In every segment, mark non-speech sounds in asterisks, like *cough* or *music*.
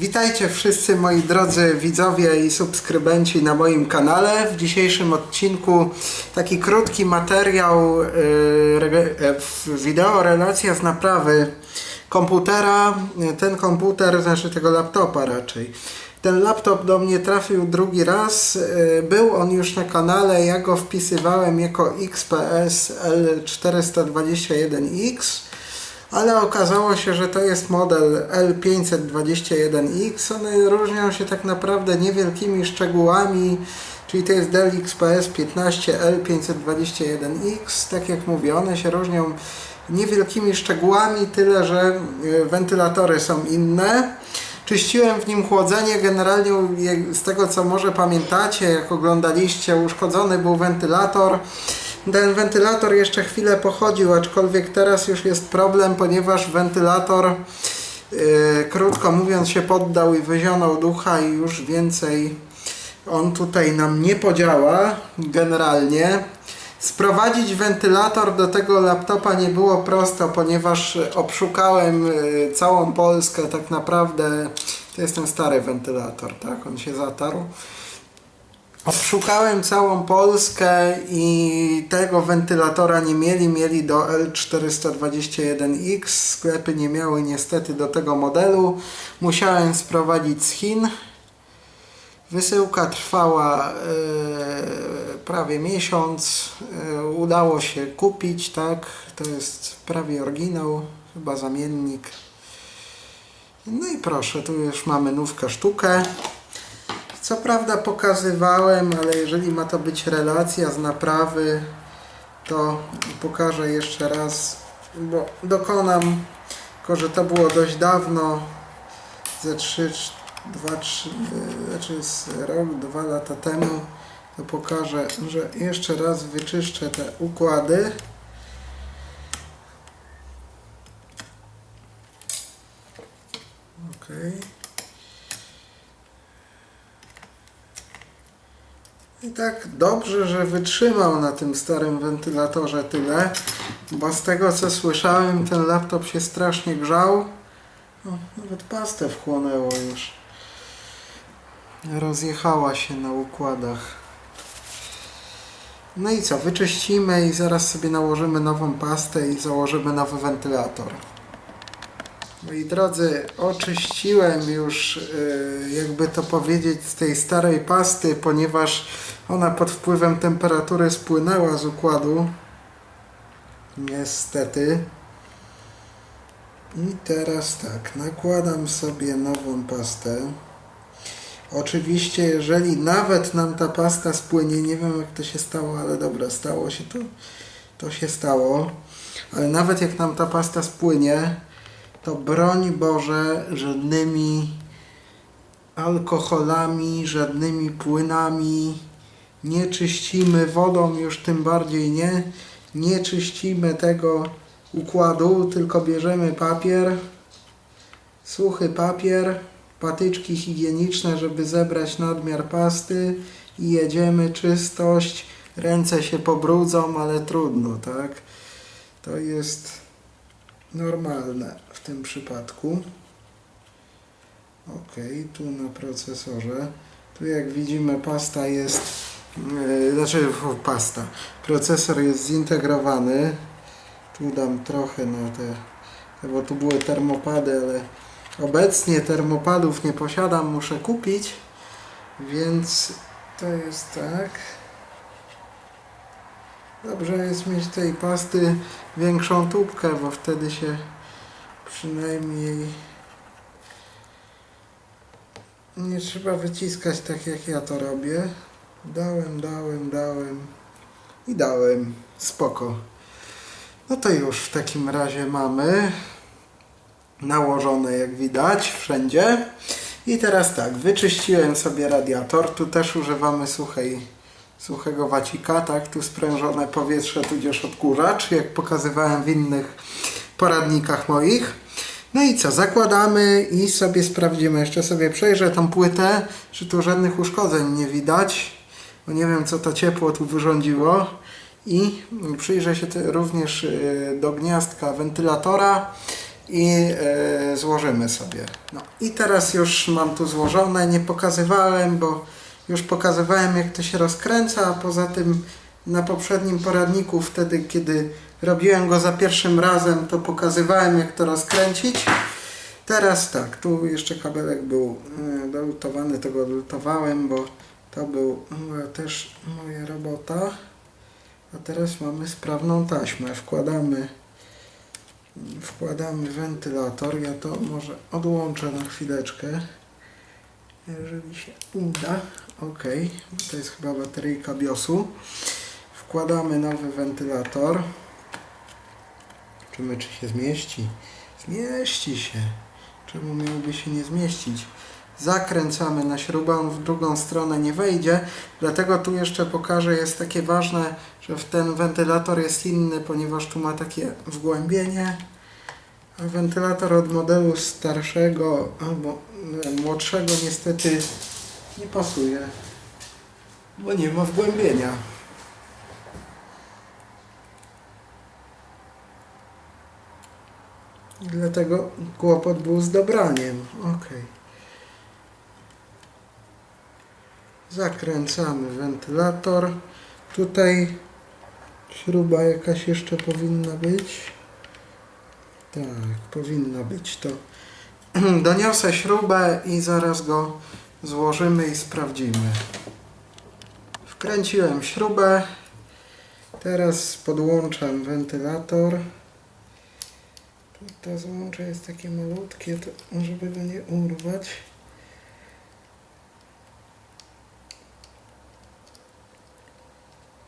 Witajcie wszyscy moi drodzy widzowie i subskrybenci na moim kanale. W dzisiejszym odcinku taki krótki materiał, yy, e, wideo relacja z naprawy komputera. Ten komputer, znaczy tego laptopa raczej. Ten laptop do mnie trafił drugi raz. Yy, Był on już na kanale, ja go wpisywałem jako XPS L421X. Ale okazało się, że to jest model L521X. One różnią się tak naprawdę niewielkimi szczegółami, czyli to jest Dell XPS 15L521X. Tak jak mówię, one się różnią niewielkimi szczegółami, tyle że y, wentylatory są inne. Czyściłem w nim chłodzenie, generalnie z tego co może pamiętacie, jak oglądaliście, uszkodzony był wentylator. Ten wentylator jeszcze chwilę pochodził, aczkolwiek teraz już jest problem, ponieważ wentylator, yy, krótko mówiąc, się poddał i wyzionął ducha i już więcej on tutaj nam nie podziała generalnie. Sprowadzić wentylator do tego laptopa nie było prosto, ponieważ obszukałem yy, całą Polskę tak naprawdę. To jest ten stary wentylator, tak? On się zatarł. Obszukałem całą Polskę i tego wentylatora nie mieli, mieli do L421X. Sklepy nie miały niestety do tego modelu. Musiałem sprowadzić z Chin. Wysyłka trwała e, prawie miesiąc. E, udało się kupić, tak. To jest prawie oryginał, chyba zamiennik. No i proszę, tu już mamy nówkę sztukę. Co prawda pokazywałem, ale jeżeli ma to być relacja z naprawy, to pokażę jeszcze raz, bo dokonam, tylko że to było dość dawno, ze 3, 2, 3, znaczy z rok, dwa lata temu, to pokażę, że jeszcze raz wyczyszczę te układy. Okej. I tak dobrze, że wytrzymał na tym starym wentylatorze tyle, bo z tego co słyszałem, ten laptop się strasznie grzał. O, nawet pastę wchłonęło już. Rozjechała się na układach. No i co, wyczyścimy i zaraz sobie nałożymy nową pastę i założymy nowy wentylator. Moi drodzy, oczyściłem już, y, jakby to powiedzieć, z tej starej pasty, ponieważ ona pod wpływem temperatury spłynęła z układu. Niestety. I teraz tak, nakładam sobie nową pastę. Oczywiście, jeżeli nawet nam ta pasta spłynie, nie wiem jak to się stało, ale dobra, stało się to, to się stało. Ale nawet jak nam ta pasta spłynie, to broń Boże żadnymi alkoholami, żadnymi płynami nie czyścimy wodą, już tym bardziej nie. Nie czyścimy tego układu, tylko bierzemy papier, suchy papier, patyczki higieniczne, żeby zebrać nadmiar pasty i jedziemy czystość. Ręce się pobrudzą, ale trudno, tak? To jest normalne w tym przypadku. Ok, tu na procesorze. Tu jak widzimy pasta jest, znaczy f- pasta, procesor jest zintegrowany. Tu dam trochę na te, bo tu były termopady, ale obecnie termopadów nie posiadam, muszę kupić, więc to jest tak. Dobrze jest mieć tej pasty większą tubkę, bo wtedy się przynajmniej nie trzeba wyciskać tak jak ja to robię. Dałem, dałem, dałem i dałem. Spoko. No to już w takim razie mamy nałożone jak widać wszędzie. I teraz tak, wyczyściłem sobie radiator. Tu też używamy suchej, suchego wacika, tak? Tu sprężone powietrze, tudzież odkurzacz, jak pokazywałem w innych poradnikach moich. No i co, zakładamy i sobie sprawdzimy. Jeszcze sobie przejrzę tą płytę, czy tu żadnych uszkodzeń nie widać, bo nie wiem co to ciepło tu wyrządziło. I przyjrzę się również y, do gniazdka wentylatora i e, złożymy sobie. No i teraz już mam tu złożone, nie pokazywałem, bo już pokazywałem jak to się rozkręca, a poza tym na poprzednim poradniku wtedy, kiedy robiłem go za pierwszym razem, to pokazywałem jak to rozkręcić. Teraz tak, tu jeszcze kabelek był e, dolutowany, to go lutowałem, bo to był e, też moja robota. A teraz mamy sprawną taśmę. Wkładamy wkładamy wentylator. Ja to może odłączę na chwileczkę. Jeżeli się uda. Ok, to jest chyba bateryjka BIOSu. Wkładamy nowy wentylator. Zobaczymy, czy się zmieści. Zmieści się. Czemu miałby się nie zmieścić? Zakręcamy na śrubę, on w drugą stronę nie wejdzie. Dlatego tu jeszcze pokażę, jest takie ważne, że ten wentylator jest inny, ponieważ tu ma takie wgłębienie. A wentylator od modelu starszego albo młodszego niestety nie pasuje, bo nie ma wgłębienia. Dlatego kłopot był z dobraniem. Ok. Zakręcamy wentylator. Tutaj śruba jakaś jeszcze powinna być. Tak, powinna być to. *clears throat* Doniosę śrubę i zaraz go złożymy i sprawdzimy. Wkręciłem śrubę. Teraz podłączam wentylator. To złącze jest takie malutkie, to żeby go nie urwać.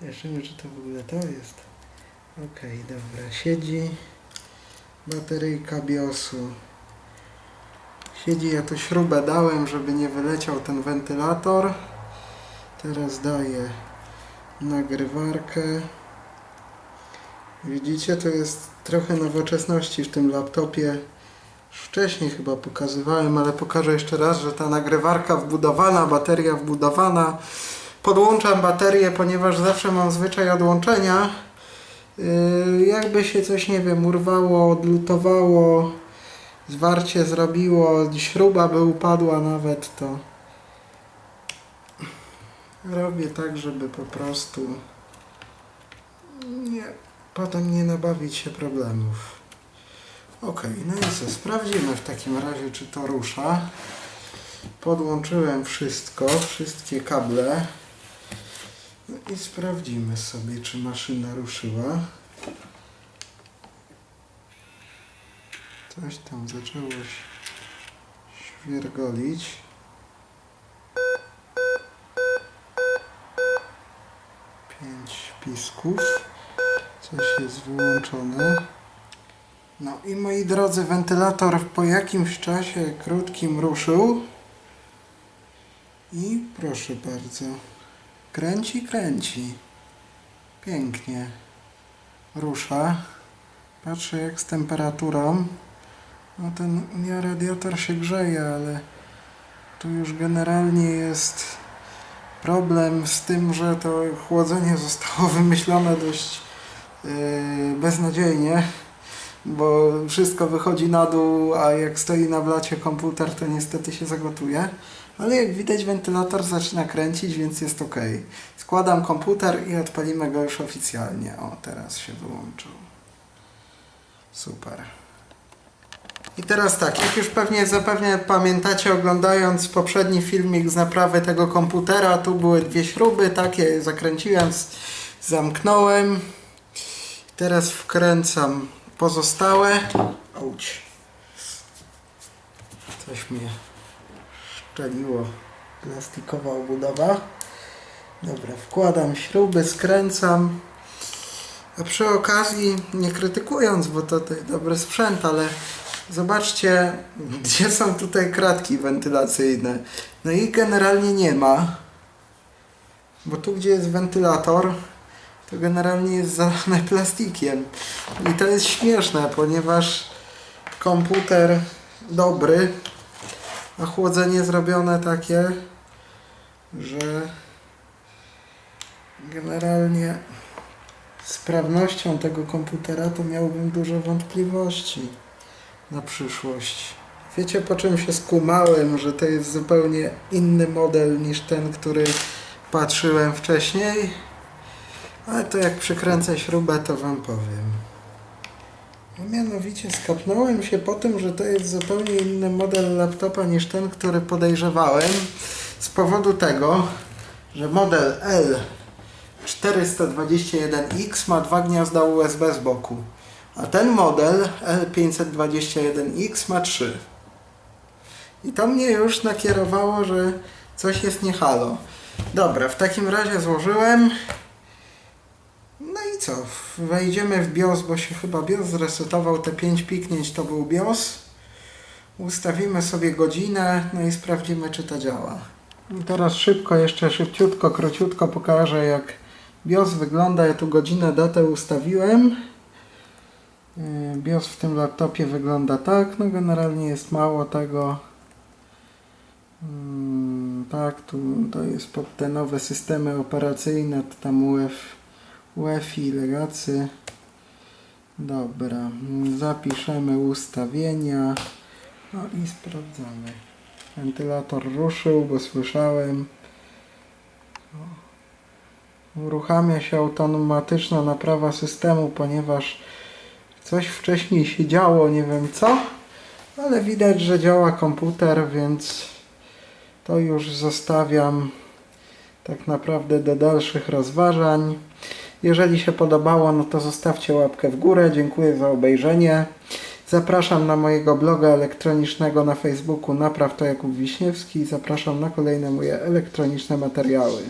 Zobaczymy, czy to w ogóle to jest. Okej, dobra, siedzi bateryjka BIOSu. Siedzi, ja tu śrubę dałem, żeby nie wyleciał ten wentylator. Teraz daję nagrywarkę. Widzicie, to jest trochę nowoczesności w tym laptopie. Już wcześniej chyba pokazywałem, ale pokażę jeszcze raz, że ta nagrywarka wbudowana, bateria wbudowana. Podłączam baterię, ponieważ zawsze mam zwyczaj odłączenia. Yy, jakby się coś, nie wiem, urwało, odlutowało, zwarcie zrobiło, śruba by upadła nawet, to robię tak, żeby po prostu nie, potem nie nabawić się problemów. Ok, no i co, sprawdzimy w takim razie, czy to rusza. Podłączyłem wszystko, wszystkie kable. I sprawdzimy sobie, czy maszyna ruszyła. Coś tam zaczęło świergolić. Pięć pisków. Coś jest wyłączone. No i moi drodzy, wentylator po jakimś czasie krótkim ruszył. I proszę bardzo. Kręci, kręci. Pięknie. Rusza. Patrzę jak z temperaturą. No ten nie, radiator się grzeje, ale tu już generalnie jest problem z tym, że to chłodzenie zostało *laughs* wymyślone dość yy, beznadziejnie, bo wszystko wychodzi na dół, a jak stoi na blacie komputer, to niestety się zagotuje. Ale jak widać wentylator zaczyna kręcić, więc jest ok. Składam komputer i odpalimy go już oficjalnie. O, teraz się wyłączył. Super. I teraz tak, jak już pewnie zapewne pamiętacie oglądając poprzedni filmik z naprawy tego komputera, tu były dwie śruby, takie zakręciłem, zamknąłem. Teraz wkręcam pozostałe. Auć. Coś mnie szczeliło plastikowa obudowa. Dobra, wkładam śruby, skręcam. A przy okazji, nie krytykując, bo to, to dobry sprzęt, ale zobaczcie, *laughs* gdzie są tutaj kratki wentylacyjne. No i generalnie nie ma. Bo tu, gdzie jest wentylator, to generalnie jest zalane *laughs* plastikiem. I to jest śmieszne, ponieważ komputer dobry, a chłodzenie zrobione takie, że generalnie sprawnością tego komputera to miałbym dużo wątpliwości. na przyszłość. Wiecie po czym się skumałem, że to jest zupełnie inny model niż ten, który patrzyłem wcześniej? Ale to jak przykręcę śrubę, to wam powiem. No mianowicie skapnąłem się po tym, że to jest zupełnie inny model laptopa niż ten, który podejrzewałem. Z powodu tego, że model L421X ma dwa gniazda USB z boku, a ten model L521X ma trzy. I to mnie już nakierowało, że coś jest nie halo. Dobra, w takim razie złożyłem. Co? Wejdziemy w BIOS, bo się chyba BIOS zresetował. Te 5 piknięć to był BIOS. Ustawimy sobie godzinę, no i sprawdzimy, czy to działa. I teraz szybko, jeszcze szybciutko, króciutko pokażę, jak BIOS wygląda. Ja tu godzinę, datę ustawiłem. Yy, BIOS w tym laptopie wygląda tak. No generalnie jest mało tego. Mm, tak, tu to jest pod te nowe systemy operacyjne, tam UF, UEFI, legacy. Dobra, mm, zapiszemy ustawienia. No i sprawdzamy. Wentylator ruszył, bo słyszałem. Uruchamia się automatyczna naprawa systemu, ponieważ coś wcześniej się działo, nie wiem co, ale widać, że działa komputer, więc to już zostawiam tak naprawdę do dalszych rozważań. Jeżeli się podobało, no to zostawcie łapkę w górę. Dziękuję za obejrzenie. Zapraszam na mojego bloga elektronicznego na Facebooku Napraw to Jakub Wiśniewski. Zapraszam na kolejne moje elektroniczne materiały.